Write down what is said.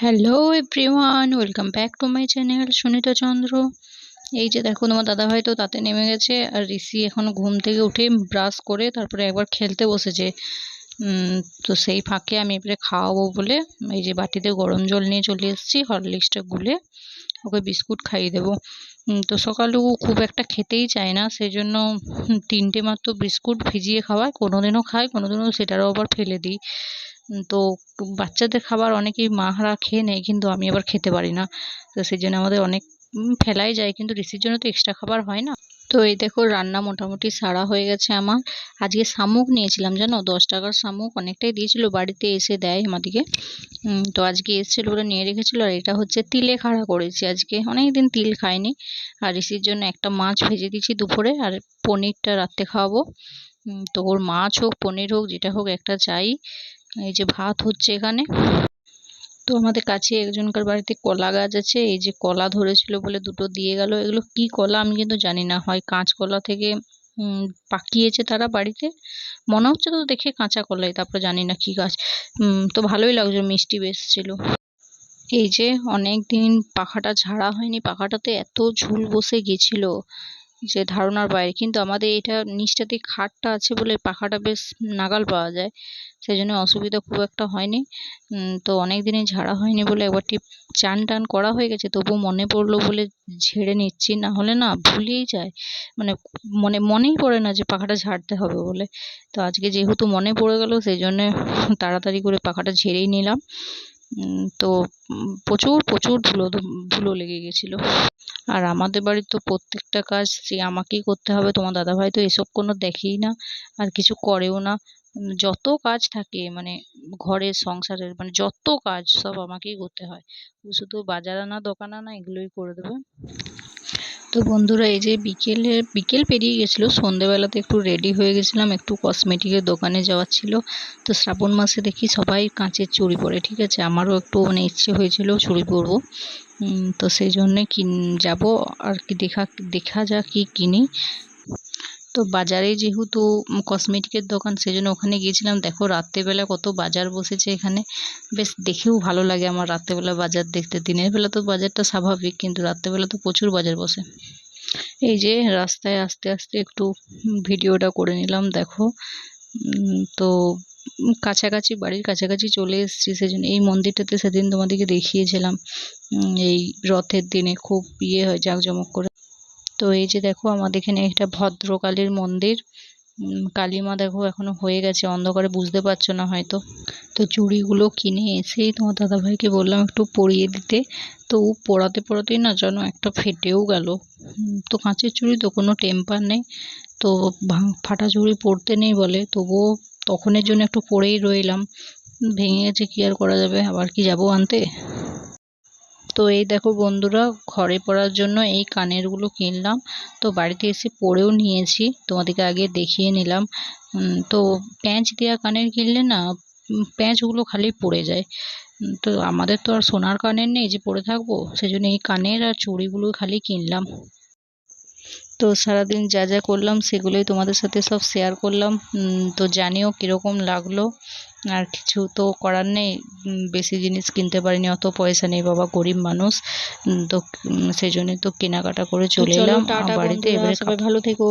Hello everyone welcome back to my channel Sunita Chandra এই যে দেখো, তোমার দাদাভাই তো তাতে নেমে গেছে, আর ঋষি এখন ঘুম থেকে উঠে ব্রাশ করে তারপরে একবার খেলতে বসেছে। তো সেই ফাঁকে আমি এবারে খাওয়াবো বলে এই যে বাটিতে গরম জল নিয়ে চলে এসেছি, হরলিক্সটা গুলে ওকে বিস্কুট খাইয়ে দেবো। তো সকালে ও খুব একটা খেতেই চায় না সেই জন্য তিনটে মাত্র বিস্কুট ভিজিয়ে খাওয়ায় কোনো দিনও খায় কোনো দিনও সেটারও আবার ফেলে দিই। তো বাচ্চাদের খাবার অনেকেই মারা খেয়ে নেয়, কিন্তু আমি আবার খেতে পারি না। তো সেই জন্য আমাদের অনেক ফেলাই যায়, কিন্তু ঋষির জন্য তো এক্সট্রা খাবার হয় না। তো এই দেখো, রান্না মোটামুটি সারা হয়ে গেছে আমার। আজকে শামুক নিয়েছিলাম, জানো? দশ টাকার শামুক, অনেকটাই দিয়েছিল, বাড়িতে এসে দেয় আমাদেরকে তো আজকে এসেছিল বলে নিয়ে রেখেছিলো, আর এটা হচ্ছে তিলে খাড়া করেছি আজকে। অনেক দিন তিল খাইনি। আর ঋষির জন্য একটা মাছ ভেজে দিয়েছি দুপুরে, আর পনিরটা রাত্রে খাওয়াবো। তো ওর মাছ হোক, পনির হোক, যেটা হোক, একটা চাই। এই যে ভাত হচ্ছে এখানে। তো আমাদের কাছে একজনকার বাড়িতে কলা গাছ আছে, এই যে কলা ধরেছিল বলে দুটো দিয়ে গেল। এগুলো কি কলা আমি কিন্তু জানি না, হয় কাঁচ কলা থেকে পাকিয়েছে তারা বাড়িতে। মনে হচ্ছে তো দেখে কাঁচা কলাই, তারপর জানি না কি গাছ। তো ভালোই লাগছে, মিষ্টি বেশ ছিল। এই যে অনেক দিন পাখাটা ঝাড়া হয়নি, পাখাটাতে এত ঝুল বসে গেছিল। যে ধারণার বাইরে। কিন্তু আমাদের এটা নিচটাতে খাটটা আছে বলে পাখাটা বেশ নাগাল পাওয়া যায়। সেই জন্য অসুবিধা খুব একটা হয়নি। তো অনেক দিনই ঝাড়া হয়নি বলে একবারটি চান টান করা হয়ে গেছে। তবু মনে পড়ল বলে ঝেড়ে নিচ্ছি। না হলে না ভুলেই যায়। মানে মনে, মনেই পড়ে না যে পাখাটা ঝাড়তে হবে বলে। তো আজকে যেহেতু মনে পড়ে গেল সেই জন্যে তাড়াতাড়ি করে পাখাটা ঝেড়েই নিলাম। তো প্রচুর প্রচুর ধুলো ধুলো লেগে গেছিল। আর আমাদের বাড়ির তো প্রত্যেকটা কাজ সে আমাকেই করতে হবে। তোমার দাদাভাই তো এসব কোনো দেখেই না আর কিছু করেও না। যত কাজ থাকে মানে ঘরের, সংসারের মানে যত কাজ সব আমাকেই করতে হয়। শুধু বাজার আনা, দোকান আনা, এগুলোই করে দেবে। তো বন্ধুরা, এই যে বিকেলে, বিকেল পেরিয়ে গেছিল, সন্ধেবেলাতে একটু রেডি হয়ে গেছিলাম, একটু কসমেটিকের দোকানে যাওয়ার ছিল। তো শ্রাবণ মাসে দেখি সবাই কাঁচের চুড়ি পরে, ঠিক আছে? আমারও একটু মানে ইচ্ছে হয়েছিল চুড়ি পরবো। তো সেই জন্যে কিন, যাব আর কি দেখা দেখা যাক কি কিনি। তো বাজারে যেহেতু কসমেটিকের দোকান, সেই জন্য ওখানে গিয়েছিলাম। দেখো রাত্রেবেলা কত বাজার বসেছে এখানে। বেশ দেখেও ভালো লাগে আমার রাত্রেবেলা বাজার দেখতে। দিনের বেলা তো বাজারটা স্বাভাবিক, কিন্তু রাত্রেবেলা তো প্রচুর বাজার বসে। এই যে রাস্তায় আস্তে আস্তে একটু ভিডিওটা করে নিলাম, দেখো। তো কাছাকাছি, বাড়ির কাছাকাছি চলে এসেছি সেজন্য এই মন্দিরটাতে সেদিন তোমাদেরকে দেখিয়েছিলাম। এই রথের দিনে খুব ইয়ে হয়, জাঁকজমক করে। তো এই যে দেখো আমাদের এখানে একটা ভদ্রকালীর মন্দির। কালী মা দেখো এখনও হয়ে গেছে, অন্ধকারে বুঝতে পারছ না হয়তো। তো চুড়িগুলো কিনে এসেই তোমার দাদাভাইকে বললাম একটু পরিয়ে দিতে। তো ও পড়াতে পড়াতেই না যেন একটা ফেটেও গেল। তো কাঁচের চুড়ি তো কোনো টেম্পার নেই। তো ফাটা চুড়ি পরতে নেই বলে, তবুও তখনের জন্য একটু পরেই রইলাম। ভেঙে গেছে, কী আর করা যাবে? আবার কি যাব আনতে? তো এই দেখো বন্ধুরা, ঘরে পরার জন্য এই কানেরগুলো কিনলাম। তো বাড়িতে এসে পরেও নিয়েছি, তোমাদেরকে আগে দেখিয়ে নিলাম। তো প্যাঁচ দেওয়া কানের কিনলে না প্যাঁচগুলো খালি পড়ে যায়। তো আমাদের তো আর সোনার কানের নেই যে পরে থাকব সেই জন্য এই কানের আর চুড়িগুলো খালি কিনলাম। তো সারাদিন যা যা করলাম সেগুলোই তোমাদের সাথে সব শেয়ার করলাম। তো জানিও কীরকম লাগল। আর কিছু তো করার নেই। বেশি জিনিস কিনতে পারিনি অত পয়সা নেই বাবা গরিব মানুষ। তো সেই জন্যই তো কেনাকাটা করে চলে এলাম। বাড়িতে এবারে সবাই ভালো থেকো।